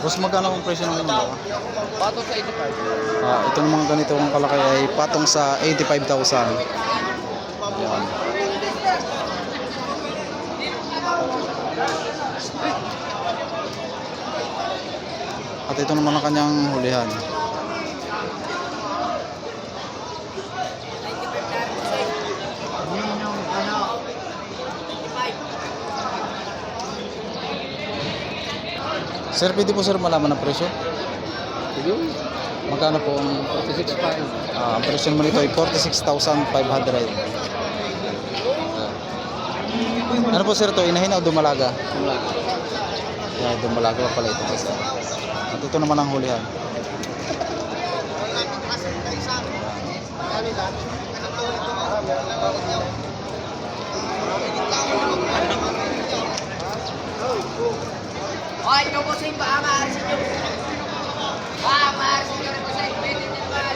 Boss, magkano ang presyo ng mga? Pato sa 85. Ah, ito ng mga ganito ang kalaki ay patong sa 85,000. Yan. At ito naman ang kanyang hulihan. Sir, pwede po sir malaman ang presyo? Sige. Magkano po ang 46.5. Ah, ang presyo naman ito ay 46,500. Ano po sir ito? Inahin o dumalaga? Yeah, dumalaga pa pala ito. guys. At ito naman ang hulihan. Ay, ikaw po sa iba, ah, maaari sa inyo. Ah, inyo rin po sa inyo. Pwede din ba?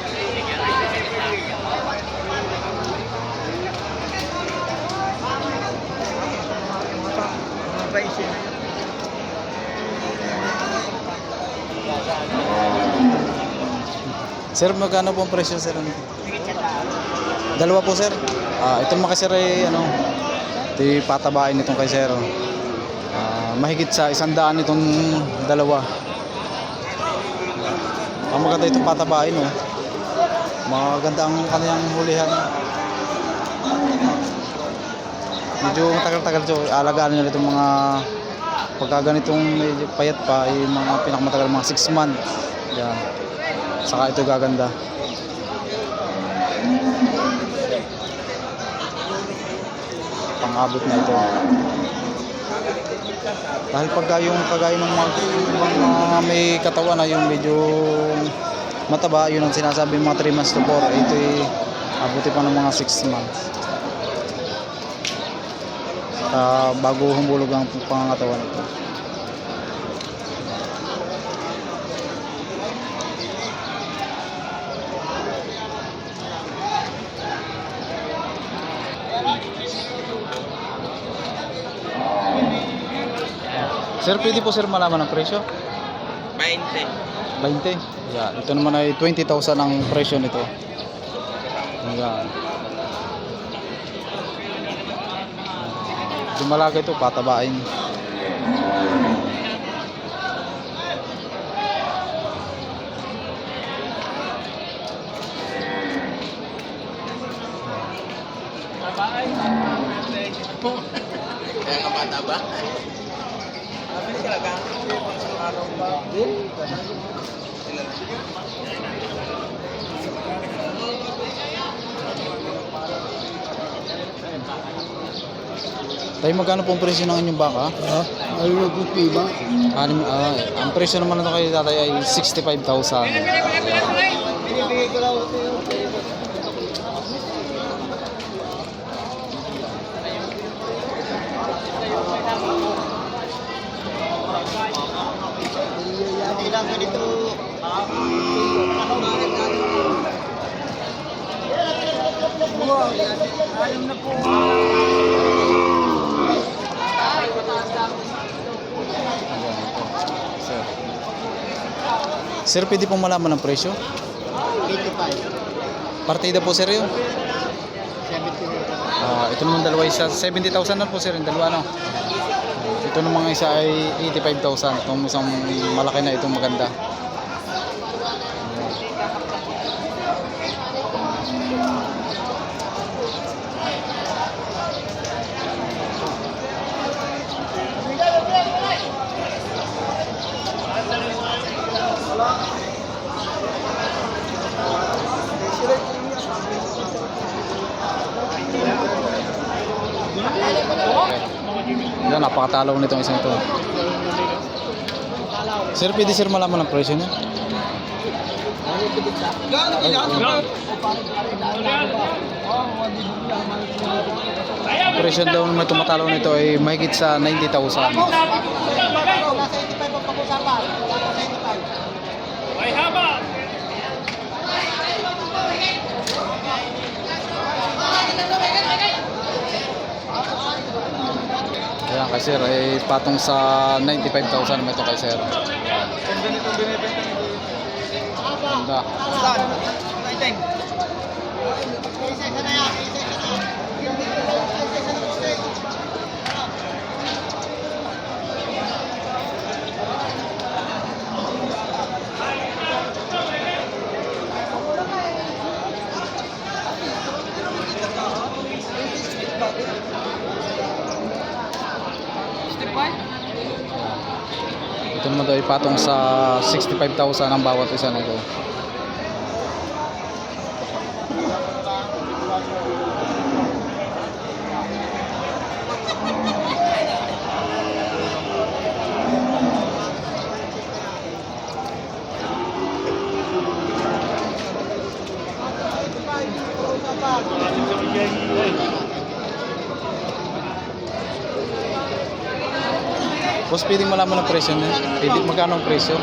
Sir, magkano po ang presyo sir? Dalawa po sir. Ah, ito naman kay sir ay ano, di patabain itong kay sir. Ah, mahigit sa isang daan itong dalawa. Ang maganda itong patabain oh. Maganda ang kanyang hulihan. Medyo matagal-tagal ito. Alagaan nila itong mga pagka ganitong medyo payat pa ay mga pinakamatagal mga 6 months. Yan. Saka ito gaganda. Pang-abot na ito. Dahil pagka yung kagaya ng mga, mga may katawan na yung medyo mataba, yun ang sinasabi mga 3 months to 4. Ito ay abuti pa ng mga 6 months. Ah, bago humulog ang pangangatawan nito. Sir, pwede po sir malaman ang presyo? 20. 20. Yan. Ito naman ay 20,000 ang presyo nito. Yan. Dumalaga ito, patabain. Kaya ka bata ba? Sabi talaga. Araw ba? Tayo magkano pong presyo ng inyong baka? Ha? Ayun po piba. Anim, ah, ang presyo naman nito kay tatay ay 65,000. Binibigay ko lang ito yung Hindi lang ganito. Alam na po. Sir. Sir, pwede pong malaman ang presyo? 85. Partida po sir yun? 70 Ah, ito naman dalawa isa, 70,000 na po sir, yung dalawa no. Ito namang isa ay 85,000. Itong isang malaki na itong maganda. Yan, napakatalaw nitong isang ito. Sir, pwede sir malaman ang presyo niya? Presyo daw naman tumatalaw nito ay mahigit sa 90,000. Yan, Ayan, kay sir, ay patong sa 95,000 naman ito kay sir. Ganda. Ganda. Saan? 19. Ito naman daw ay patong sa 65,000 ang bawat isa nito. Boss, pwedeng malaman ang presyo niya? Pwede, magkano ang presyo?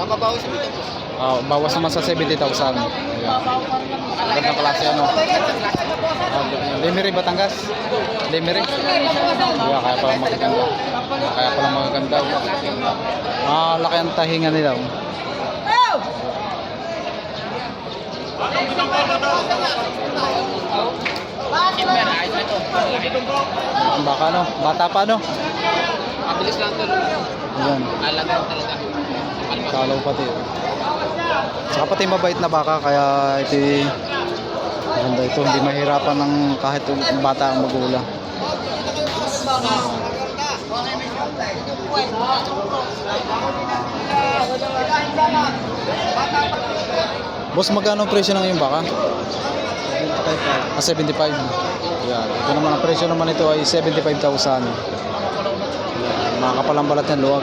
Mababawas sa ito. Ah, bawas naman sa 70,000. Ayan. Gandang klase ano. Ah, Lemire Batangas. Lemire. Yeah, kaya pala magaganda. Kaya pala magaganda. Ah, laki ang tahinga nila. oh. Baka no, bata pa no. Mabilis lang ito. Ayan, Alaga talaga. kalaw pati. Saka pati mabait na baka kaya ito maganda ito. Hindi mahirapan ng kahit bata ang magulang. Boss, magkano ang presyo ng iyong baka? Ah, 75. Yan. Ito naman ang presyo naman ito ay 75,000. Makakapalang balat yan, luwag.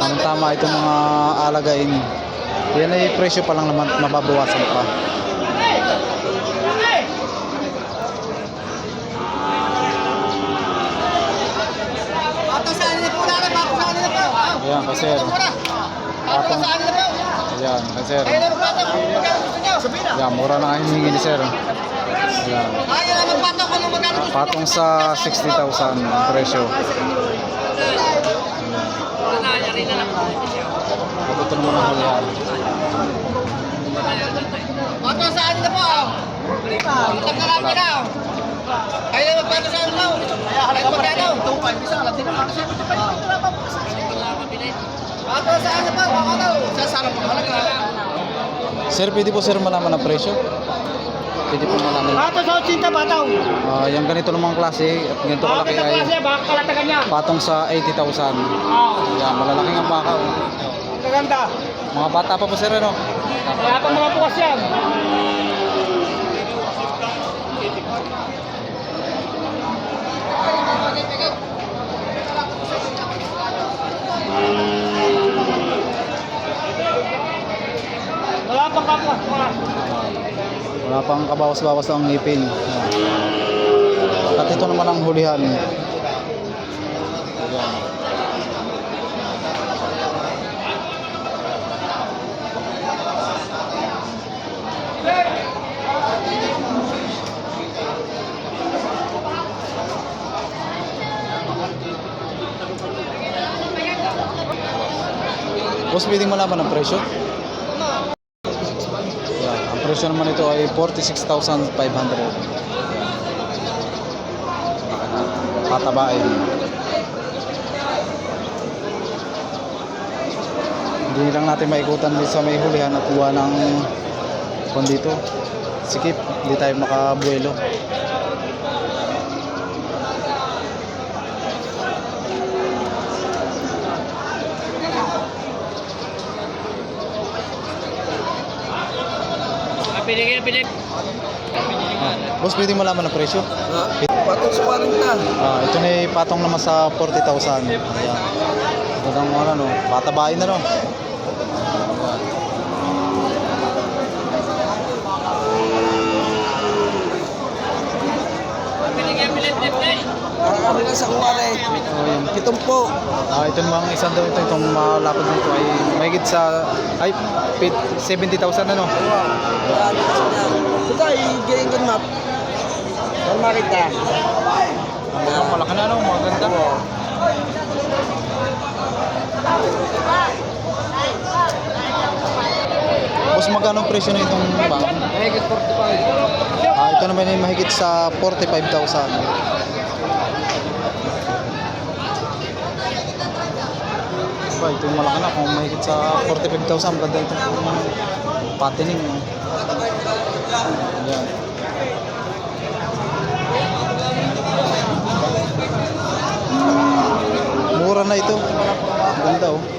Ang tama itong mga alagain. Yan ay presyo pa lang naman, mababawasan pa. Ayan, kasi. Pato sa anin na po. Ayan, kasi. Ayun na magpato, kung magkano gusto nyo. Sabihin na. Ayan, mura na ang hinihingi ni sir. Ayan. Patong sa 60,000 ang presyo. Na. Patutunan mo na hulihan. Pato sa anin na po. Itag na lang na. Ayun na magpato sa anin na po. Ayun magkano. Pato sa anin na po. Pato. Sa sarap mo. Halaga. Sir, pwede po sir malaman ang presyo? Pwede po malaman. Pato sa 80 bataw. Ah, yung ganito namang klase at ganito kalaki ay baka kalatagan niya. patong sa 80,000. Ayan, malalaking ang baka. oh. Ang gaganda. Mga bata pa po sir, ano? Wala pang mga bukas yan. Wala pang kapas. Wala pang kabawas-bawas ang ngipin. At ito naman ang hulihan. Boss, pwedeng malaman ang presyo? Presyo naman ito ay 46,500. Patabain. Hindi lang natin maikutan dito sa may hulihan at buwan ng kung dito. Sikip, hindi tayo makabuelo. Pinigil, pinigil. Boss, pwede malaman ang presyo? Patong sa 40. Ah, ito na yung patong naman sa 40,000. Ayan. Ito ang ano, no? Patabain na, no? Pinigil, pinigil, pinigil. Ano lang sa kuwari? Oh, yun. Pitong po. Ah, ito namang isang daw ito, itong malapad nito ay mahigit sa, ay, pit- 70,000 ano? Ito ay ganyan gan map. Saan makita? Mga malaki na ano, maganda. Boss, magkano ang presyo na itong bang? Mahigit 45. Ah, ito naman ay mahigit sa 45,000. Ba, ito yung malaki na. Kung mahigit sa 45,000, maganda ito yung patining. Ayan. Mura na ito. Ganda oh.